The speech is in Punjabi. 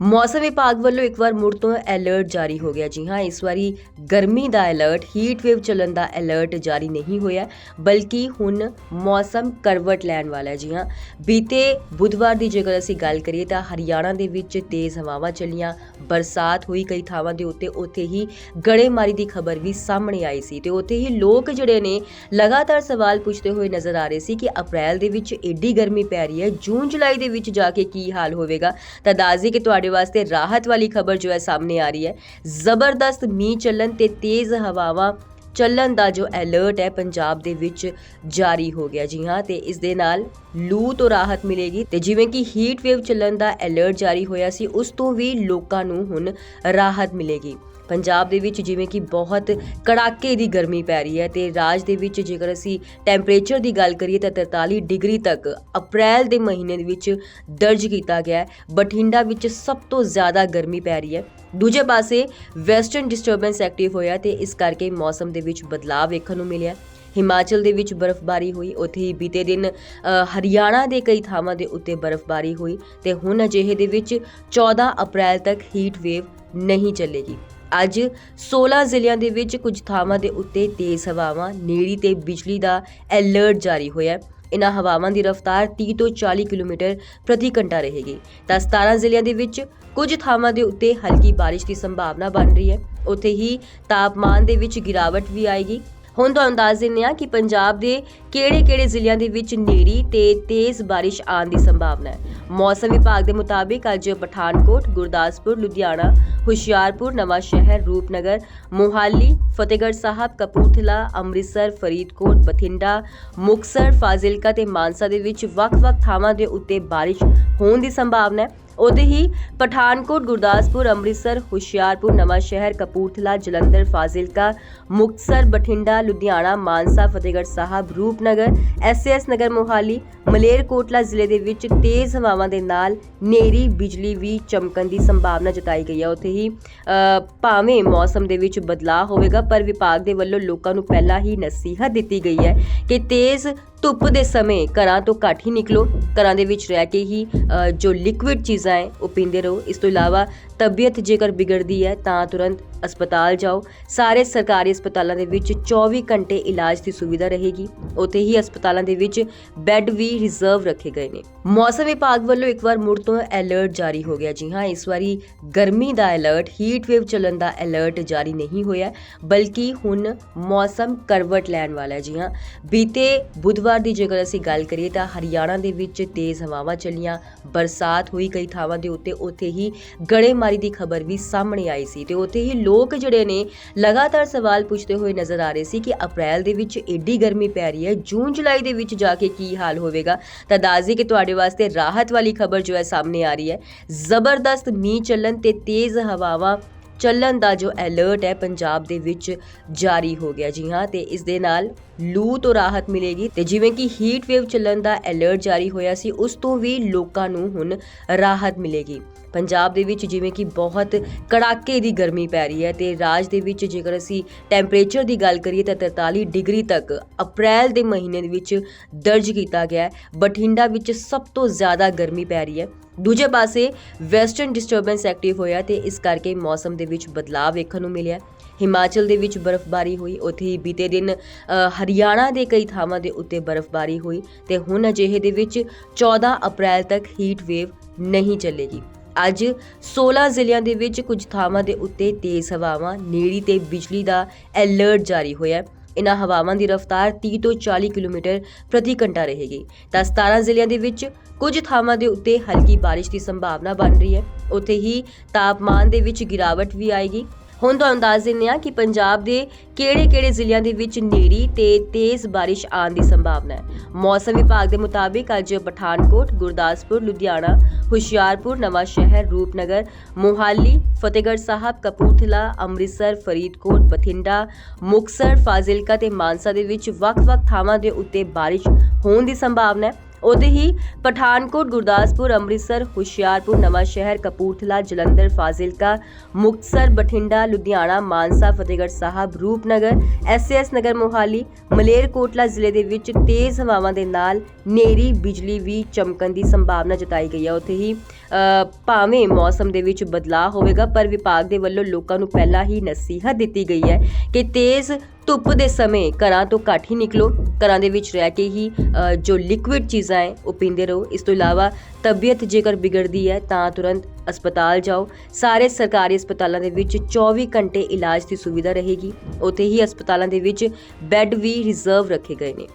ਮੌਸਮ ਵਿਭਾਗ ਵੱਲੋਂ ਇੱਕ ਵਾਰ ਮੁੜ ਤੋਂ ਅਲਰਟ ਜਾਰੀ ਹੋ ਗਿਆ। ਜੀ ਹਾਂ, ਇਸ ਵਾਰੀ ਗਰਮੀ ਦਾ ਅਲਰਟ ਹੀਟ ਵੇਵ ਚੱਲਣ ਦਾ ਅਲਰਟ ਜਾਰੀ ਨਹੀਂ ਹੋਇਆ, ਬਲਕਿ ਹੁਣ ਮੌਸਮ ਕਰਵਟ ਲੈਣ ਵਾਲਾ ਹੈ। ਜੀ ਹਾਂ, ਬੀਤੇ ਬੁੱਧਵਾਰ ਦੀ ਜੇਕਰ ਅਸੀਂ ਗੱਲ ਕਰੀਏ ਤਾਂ ਹਰਿਆਣਾ ਦੇ ਵਿੱਚ ਤੇਜ਼ ਹਵਾਵਾਂ ਚੱਲੀਆਂ, ਬਰਸਾਤ ਹੋਈ ਕਈ ਥਾਵਾਂ ਦੇ ਉੱਤੇ, ਉੱਥੇ ਹੀ ਗੜੇਮਾਰੀ ਦੀ ਖਬਰ ਵੀ ਸਾਹਮਣੇ ਆਈ ਸੀ ਤੇ ਉੱਥੇ ਹੀ ਲੋਕ ਜਿਹੜੇ ਨੇ ਲਗਾਤਾਰ ਸਵਾਲ ਪੁੱਛਦੇ ਹੋਏ ਨਜ਼ਰ ਆ ਰਹੇ ਸੀ ਕਿ ਅਪ੍ਰੈਲ ਦੇ ਵਿੱਚ ਏਡੀ ਗਰਮੀ ਪੈ ਰਹੀ ਹੈ, ਜੂਨ ਜੁਲਾਈ ਦੇ ਵਿੱਚ ਜਾ ਕੇ ਕੀ ਹਾਲ ਹੋਵੇਗਾ। ਤਾਂ ਦੱਸਦੀ ਕਿ ਤੁਹਾਡੇ ਵਾਸਤੇ ਰਾਹਤ ਵਾਲੀ ਖਬਰ ਜੋ ਹੈ ਸਾਹਮਣੇ ਆ ਰਹੀ ਹੈ। ਜ਼ਬਰਦਸਤ ਮੀਂਹ ਚੱਲਣ ਤੇ ਤੇਜ਼ ਹਵਾਵਾਂ ਚੱਲਣ ਦਾ ਜੋ ਅਲਰਟ ਹੈ ਪੰਜਾਬ ਦੇ ਵਿੱਚ ਜਾਰੀ ਹੋ ਗਿਆ। ਜੀ ਹਾਂ, ਤੇ ਇਸ ਦੇ ਨਾਲ ਲੂ ਤੋਂ ਰਾਹਤ ਮਿਲੇਗੀ ਤੇ ਜਿਵੇਂ ਕਿ ਹੀਟ ਵੇਵ ਚੱਲਣ ਦਾ ਅਲਰਟ ਜਾਰੀ ਹੋਇਆ ਸੀ, ਉਸ ਤੋਂ ਵੀ ਲੋਕਾਂ ਨੂੰ ਹੁਣ ਰਾਹਤ ਮਿਲੇਗੀ। ਪੰਜਾਬ ਦੇ ਵਿੱਚ ਜਿਵੇਂ ਕਿ ਬਹੁਤ ਕੜਾਕੇ ਦੀ ਗਰਮੀ ਪੈ ਰਹੀ ਹੈ ਤੇ ਰਾਜ ਦੇ ਵਿੱਚ ਜੇਕਰ ਅਸੀਂ ਟੈਂਪਰੇਚਰ ਦੀ ਗੱਲ ਕਰੀਏ ਤਾਂ 43 ਡਿਗਰੀ ਤੱਕ ਅਪ੍ਰੈਲ ਦੇ ਮਹੀਨੇ ਦੇ ਵਿੱਚ ਦਰਜ ਕੀਤਾ ਗਿਆ ਹੈ। ਬਠਿੰਡਾ ਵਿੱਚ ਸਭ ਤੋਂ ਜ਼ਿਆਦਾ ਗਰਮੀ ਪੈ ਰਹੀ ਹੈ। ਦੂਜੇ ਪਾਸੇ ਵੈਸਟਰਨ ਡਿਸਟਰਬੈਂਸ ਐਕਟਿਵ ਹੋਇਆ ਤੇ ਇਸ ਕਰਕੇ ਮੌਸਮ ਦੇ ਵਿੱਚ ਬਦਲਾਅ ਵੇਖਣ ਨੂੰ ਮਿਲਿਆ। ਹਿਮਾਚਲ ਦੇ ਵਿੱਚ ਬਰਫ਼ਬਾਰੀ ਹੋਈ, ਉੱਥੇ ਹੀ ਬੀਤੇ ਦਿਨ ਹਰਿਆਣਾ ਦੇ ਕਈ ਥਾਵਾਂ ਦੇ ਉੱਤੇ ਬਰਫ਼ਬਾਰੀ ਹੋਈ ਤੇ ਹੁਣ ਅਜਿਹੇ ਦੇ ਵਿੱਚ 14 ਅਪ੍ਰੈਲ ਤੱਕ ਹੀਟ ਵੇਵ ਨਹੀਂ ਚੱਲੇਗੀ। ਅੱਜ 16 ਜ਼ਿਲ੍ਹਿਆਂ ਦੇ ਵਿੱਚ ਕੁਝ ਥਾਵਾਂ ਦੇ ਉੱਤੇ ਤੇਜ਼ ਹਵਾਵਾਂ, ਨੇੜੀ ਤੇ ਬਿਜਲੀ ਦਾ ਅਲਰਟ ਜਾਰੀ ਹੋਇਆ ਹੈ। ਇਨ੍ਹਾਂ ਹਵਾਵਾਂ ਦੀ ਰਫ਼ਤਾਰ 30 ਤੋਂ 40 ਕਿਲੋਮੀਟਰ ਪ੍ਰਤੀ ਘੰਟਾ ਰਹੇਗੀ। ਤਾਂ 17 ਜ਼ਿਲ੍ਹਿਆਂ ਦੇ ਵਿੱਚ ਕੁਝ ਥਾਵਾਂ ਦੇ ਉੱਤੇ ਹਲਕੀ ਬਾਰਿਸ਼ ਦੀ ਸੰਭਾਵਨਾ ਬਣ ਰਹੀ ਹੈ। ਉੱਥੇ ਹੀ ਤਾਪਮਾਨ ਦੇ ਵਿੱਚ ਗਿਰਾਵਟ ਵੀ ਆਏਗੀ। ਹੁਣ ਤੁਹਾਨੂੰ ਦੱਸ ਦਿੰਦੇ ਹਾਂ ਕਿ ਪੰਜਾਬ ਦੇ ਕਿਹੜੇ-ਕਿਹੜੇ ਜ਼ਿਲ੍ਹਿਆਂ ਦੇ ਵਿੱਚ ਨੇਰੀ ਤੇ ਤੇਜ਼ ਬਾਰਿਸ਼ ਆਉਣ ਦੀ ਸੰਭਾਵਨਾ ਹੈ। ਮੌਸਮ ਵਿਭਾਗ ਦੇ ਮੁਤਾਬਿਕ ਅੱਜ ਪਠਾਨਕੋਟ, ਗੁਰਦਾਸਪੁਰ, ਲੁਧਿਆਣਾ, ਹੁਸ਼ਿਆਰਪੁਰ ਨਵਾਂ ਸ਼ਹਿਰ ਰੂਪਨਗਰ, ਮੋਹਾਲੀ, ਫਤਿਹਗੜ੍ਹ ਸਾਹਿਬ, ਕਪੂਰਥਲਾ, ਅੰਮ੍ਰਿਤਸਰ, ਫਰੀਦਕੋਟ, ਬਠਿੰਡਾ ਮੁਕਸਰ ਫਾਜ਼ਿਲਕਾ ਤੇ ਮਾਨਸਾ ਦੇ ਵਿੱਚ ਵੱਖ-ਵੱਖ ਥਾਵਾਂ ਦੇ ਉੱਤੇ ਬਾਰਿਸ਼ ਹੋਣ ਦੀ ਸੰਭਾਵਨਾ ਹੈ। ਉਹਦੇ ਹੀ ਪਠਾਨਕੋਟ, ਗੁਰਦਾਸਪੁਰ, ਅੰਮ੍ਰਿਤਸਰ, ਹੁਸ਼ਿਆਰਪੁਰ ਨਵਾਂ ਸ਼ਹਿਰ ਕਪੂਰਥਲਾ, ਜਲੰਧਰ, ਫਾਜ਼ਿਲਕਾ, ਮੁਕਤਸਰ, ਬਠਿੰਡਾ, ਲੁਧਿਆਣਾ, ਮਾਨਸਾ, ਫਤਿਹਗੜ੍ਹ ਸਾਹਿਬ, ਰੂਪਨਗਰ ਐਸਐਸ ਨਗਰ ਮੋਹਾਲੀ ਮਲੇਰਕੋਟਲਾ ਜ਼ਿਲ੍ਹੇ ਦੇ ਵਿੱਚ ਤੇਜ਼ ਹਵਾਵਾਂ ਦੇ ਨਾਲ ਨੇਰੀ ਬਿਜਲੀ ਵੀ ਚਮਕਣ ਦੀ ਸੰਭਾਵਨਾ ਜਤਾਈ ਗਈ ਹੈ। ਉੱਥੇ ਹੀ ਭਾਵੇਂ ਮੌਸਮ ਦੇ ਵਿੱਚ ਬਦਲਾਅ ਹੋਵੇਗਾ, ਪਰ ਵਿਭਾਗ ਦੇ ਵੱਲੋਂ ਲੋਕਾਂ ਨੂੰ ਪਹਿਲਾਂ ਹੀ ਨਸੀਹਤ ਦਿੱਤੀ ਗਈ ਹੈ ਕਿ ਤੇਜ਼ ਧੁੱਪ ਦੇ ਸਮੇਂ ਘਰਾਂ ਤੋਂ ਘੱਟ ਹੀ ਨਿਕਲੋ। ਘਰਾਂ ਦੇ ਵਿੱਚ ਰਹਿ ਕੇ ਹੀ ਜੋ ਲਿਕੁਇਡ ਚੀਜ਼ਾਂ ਹੈ ਉਹ ਪੀਂਦੇ ਰਹੋ। ਇਸ ਤੋਂ ਇਲਾਵਾ ਤਬੀਅਤ ਜੇਕਰ ਵਿਗੜਦੀ ਹੈ, ਤਾਂ ਤੁਰੰਤ ਹਸਪਤਾਲ ਜਾਓ। ਸਾਰੇ ਸਰਕਾਰੀ ਹਸਪਤਾਲਾਂ ਦੇ ਵਿੱਚ 24 ਘੰਟੇ ਇਲਾਜ ਦੀ ਸੁਵਿਧਾ ਰਹੇਗੀ। ਉੱਥੇ ਹੀ ਹਸਪਤਾਲਾਂ ਦੇ ਵਿੱਚ ਬੈੱਡ ਵੀ ਰਿਜ਼ਰਵ ਰੱਖੇ ਗਏ ਨੇ। ਮੌਸਮ ਵਿਭਾਗ ਵੱਲੋਂ ਇੱਕ ਵਾਰ ਮੁੜ ਤੋਂ ਅਲਰਟ ਜਾਰੀ ਹੋ ਗਿਆ। ਜੀ ਹਾਂ, ਇਸ ਵਾਰੀ ਗਰਮੀ ਦਾ ਅਲਰਟ ਹੀਟ ਵੇਵ ਚੱਲਣ ਦਾ ਅਲਰਟ ਜਾਰੀ ਨਹੀਂ ਹੋਇਆ। ਬਲਕਿ ਹੁਣ ਮੌਸਮ ਕਰਵਟ ਲੈਣ ਵਾਲਾ ਹੈ। ਜੀ ਹਾਂ, ਬੀਤੇ ਬੁੱਧਵਾਰ ਦੀ ਜੇਕਰ ਅਸੀਂ ਗੱਲ ਕਰੀਏ, ਤਾਂ ਹਰਿਆਣਾ ਦੇ ਵਿੱਚ ਤੇਜ਼ ਹਵਾਵਾਂ ਚੱਲੀਆਂ, ਬਰਸਾਤ ਹੋਈ ਕਈ ਥਾਵਾਂ ਦੇ ਉੱਤੇ ਉੱਥੇ ਹੀ ਗੜੇਮਾਰੀ ਦੀ ਖਬਰ ਵੀ ਸਾਹਮਣੇ ਆਈ ਸੀ ਤੇ ਉੱਥੇ ਹੀ ਲੋਕ ਜਿਹੜੇ ਨੇ ਲਗਾਤਾਰ ਸਵਾਲ ਪੁੱਛਦੇ ਹੋਏ ਨਜ਼ਰ ਆ ਰਹੇ ਸੀ ਕਿ ਅਪ੍ਰੈਲ ਦੇ ਵਿੱਚ ਏਡੀ ਗਰਮੀ ਪੈ ਰਹੀ ਹੈ, ਜੂਨ, ਜੁਲਾਈ ਦੇ ਵਿੱਚ ਜਾ ਕੇ ਕੀ ਹਾਲ ਹੋਵੇਗਾ? ਤਾਂ ਦੱਸਦੀ ਕਿ ਤੁਹਾਡੇ ਵਾਸਤੇ ਰਾਹਤ ਵਾਲੀ ਖਬਰ ਜੋ ਹੈ ਸਾਹਮਣੇ ਆ ਰਹੀ ਹੈ। ਜ਼ਬਰਦਸਤ ਮੀਂਹ ਚੱਲਣ ਤੇ ਤੇਜ਼ ਹਵਾਵਾਂ ਚੱਲਣ ਦਾ ਜੋ ਅਲਰਟ ਹੈ ਪੰਜਾਬ ਦੇ ਵਿੱਚ ਜਾਰੀ ਹੋ ਗਿਆ ਜੀ ਹਾਂ, ਤੇ ਇਸ ਦੇ ਨਾਲ ਲੂ ਤੋਂ ਰਾਹਤ ਮਿਲੇਗੀ ਤੇ ਜਿਵੇਂ ਕਿ ਹੀਟ ਵੇਵ ਚੱਲਣ ਦਾ ਅਲਰਟ ਜਾਰੀ ਹੋਇਆ ਸੀ, ਉਸ ਤੋਂ ਵੀ ਲੋਕਾਂ ਨੂੰ ਹੁਣ ਰਾਹਤ ਮਿਲੇਗੀ। ਪੰਜਾਬ ਦੇ ਵਿੱਚ ਜਿਵੇਂ ਕਿ ਬਹੁਤ ਕੜਾਕੇ ਦੀ ਗਰਮੀ ਪੈ ਰਹੀ ਹੈ ਤੇ ਰਾਜ ਦੇ ਵਿੱਚ ਜੇਕਰ ਅਸੀਂ ਟੈਂਪਰੇਚਰ ਦੀ ਗੱਲ ਕਰੀਏ ਤਾਂ 43 ਡਿਗਰੀ ਤੱਕ ਅਪ੍ਰੈਲ ਦੇ ਮਹੀਨੇ ਦੇ ਵਿੱਚ ਦਰਜ ਕੀਤਾ ਗਿਆ ਹੈ। ਬਠਿੰਡਾ ਵਿੱਚ ਸਭ ਤੋਂ ਜ਼ਿਆਦਾ ਗਰਮੀ ਪੈ ਰਹੀ ਹੈ। ਦੂਜੇ ਪਾਸੇ ਵੈਸਟਰਨ ਡਿਸਟਰਬੈਂਸ ਐਕਟਿਵ ਹੋਇਆ ਤੇ ਇਸ ਕਰਕੇ ਮੌਸਮ ਦੇ ਵਿੱਚ ਬਦਲਾਅ ਵੇਖਣ ਨੂੰ ਮਿਲਿਆ। ਹਿਮਾਚਲ ਦੇ ਵਿੱਚ ਬਰਫ਼ਬਾਰੀ ਹੋਈ, ਉੱਥੇ ਹੀ ਬੀਤੇ ਦਿਨ ਹਰਿਆਣਾ ਦੇ ਕਈ ਥਾਵਾਂ ਦੇ ਉੱਤੇ ਬਰਫ਼ਬਾਰੀ ਹੋਈ ਤੇ ਹੁਣ ਅਜਿਹੇ ਦੇ ਵਿੱਚ 14 ਅਪ੍ਰੈਲ ਤੱਕ ਹੀਟ ਵੇਵ ਨਹੀਂ ਚੱਲੇਗੀ। ਅੱਜ 16 ਜ਼ਿਲ੍ਹਿਆਂ ਦੇ ਵਿੱਚ ਕੁਝ ਥਾਵਾਂ ਦੇ ਉੱਤੇ ਤੇਜ਼ ਹਵਾਵਾਂ, ਨੇੜੀ ਤੇ ਬਿਜਲੀ ਦਾ ਅਲਰਟ ਜਾਰੀ ਹੋਇਆ। ਹੈ ਇਨ੍ਹਾਂ ਹਵਾਵਾਂ ਦੀ ਰਫ਼ਤਾਰ 30 ਤੋਂ 40 ਕਿਲੋਮੀਟਰ ਪ੍ਰਤੀ ਘੰਟਾ ਰਹੇਗੀ। ਤਾਂ 17 ਜ਼ਿਲ੍ਹਿਆਂ ਦੇ ਵਿੱਚ ਕੁਝ ਥਾਵਾਂ ਦੇ ਉੱਤੇ ਹਲਕੀ ਬਾਰਿਸ਼ ਦੀ ਸੰਭਾਵਨਾ ਬਣ ਰਹੀ ਹੈ। ਉੱਥੇ ਹੀ ਤਾਪਮਾਨ ਦੇ ਵਿੱਚ ਗਿਰਾਵਟ ਵੀ ਆਏਗੀ। ਹੁਣ ਤੁਹਾਨੂੰ ਦੱਸ ਦਿੰਦੇ ਹਾਂ ਕਿ ਪੰਜਾਬ ਦੇ ਕਿਹੜੇ-ਕਿਹੜੇ ਜ਼ਿਲ੍ਹਿਆਂ ਦੇ ਵਿੱਚ ਨੇਰੀ ਤੇ ਤੇਜ਼ ਬਾਰਿਸ਼ ਆਉਣ ਦੀ ਸੰਭਾਵਨਾ ਹੈ। ਮੌਸਮ ਵਿਭਾਗ ਦੇ ਮੁਤਾਬਿਕ ਅੱਜ ਪਠਾਨਕੋਟ, ਗੁਰਦਾਸਪੁਰ, ਲੁਧਿਆਣਾ, ਹੁਸ਼ਿਆਰਪੁਰ ਨਵਾਂ ਸ਼ਹਿਰ ਰੂਪਨਗਰ, ਮੋਹਾਲੀ, ਫਤਿਹਗੜ੍ਹ ਸਾਹਿਬ, ਕਪੂਰਥਲਾ, ਅੰਮ੍ਰਿਤਸਰ, ਫਰੀਦਕੋਟ, ਬਠਿੰਡਾ ਮੁਕਸਰ ਫਾਜ਼ਿਲਕਾ ਤੇ ਮਾਨਸਾ ਦੇ ਵਿੱਚ ਵੱਖ-ਵੱਖ ਥਾਵਾਂ ਦੇ ਉੱਤੇ ਬਾਰਿਸ਼ ਹੋਣ ਦੀ ਸੰਭਾਵਨਾ ਹੈ। ਉਹਦੇ ਹੀ ਪਠਾਨਕੋਟ, ਗੁਰਦਾਸਪੁਰ, ਅੰਮ੍ਰਿਤਸਰ, ਹੁਸ਼ਿਆਰਪੁਰ ਨਵਾਂ ਸ਼ਹਿਰ ਕਪੂਰਥਲਾ, ਜਲੰਧਰ, ਫਾਜ਼ਿਲਕਾ, ਮੁਕਤਸਰ, ਬਠਿੰਡਾ, ਲੁਧਿਆਣਾ, ਮਾਨਸਾ, ਫਤਿਹਗੜ੍ਹ ਸਾਹਿਬ, ਰੂਪਨਗਰ ਐਸਐਸ ਨਗਰ ਮੋਹਾਲੀ, ਮਲੇਰਕੋਟਲਾ ਜ਼ਿਲ੍ਹੇ ਦੇ ਵਿੱਚ ਤੇਜ਼ ਹਵਾਵਾਂ ਦੇ ਨਾਲ ਨੇਰੀ, ਬਿਜਲੀ ਵੀ ਚਮਕਣ ਦੀ ਸੰਭਾਵਨਾ ਜਤਾਈ ਗਈ ਹੈ। ਉੱਥੇ ਹੀ ਭਾਵੇਂ ਮੌਸਮ ਦੇ ਵਿੱਚ ਬਦਲਾਅ ਹੋਵੇਗਾ, ਪਰ ਵਿਭਾਗ ਦੇ ਵੱਲੋਂ ਲੋਕਾਂ ਨੂੰ ਪਹਿਲਾਂ ਹੀ ਨਸੀਹਤ ਦਿੱਤੀ ਗਈ ਹੈ ਕਿ ਤੇਜ਼ ਧੁੱਪ ਦੇ ਸਮੇਂ ਘਰਾਂ ਤੋਂ ਘੱਟ ਹੀ ਨਿਕਲੋ। ਘਰਾਂ ਦੇ ਵਿੱਚ ਰਹਿ ਕੇ ਹੀ ਜੋ ਲਿਕੁਇਡ ਚੀਜ਼ਾਂ ਹੈ, ਉਹ ਪੀਂਦੇ ਰਹੋ। ਇਸ ਤੋਂ ਇਲਾਵਾ ਤਬੀਅਤ ਜੇਕਰ ਵਿਗੜਦੀ ਹੈ, ਤਾਂ ਤੁਰੰਤ ਹਸਪਤਾਲ ਜਾਓ। ਸਾਰੇ ਸਰਕਾਰੀ ਹਸਪਤਾਲਾਂ ਦੇ ਵਿੱਚ 24 ਘੰਟੇ ਇਲਾਜ ਦੀ ਸੁਵਿਧਾ ਰਹੇਗੀ। ਉੱਥੇ ਹੀ ਹਸਪਤਾਲਾਂ ਦੇ ਵਿੱਚ ਬੈੱਡ ਵੀ ਰਿਜ਼ਰਵ ਰੱਖੇ ਗਏ ਨੇ।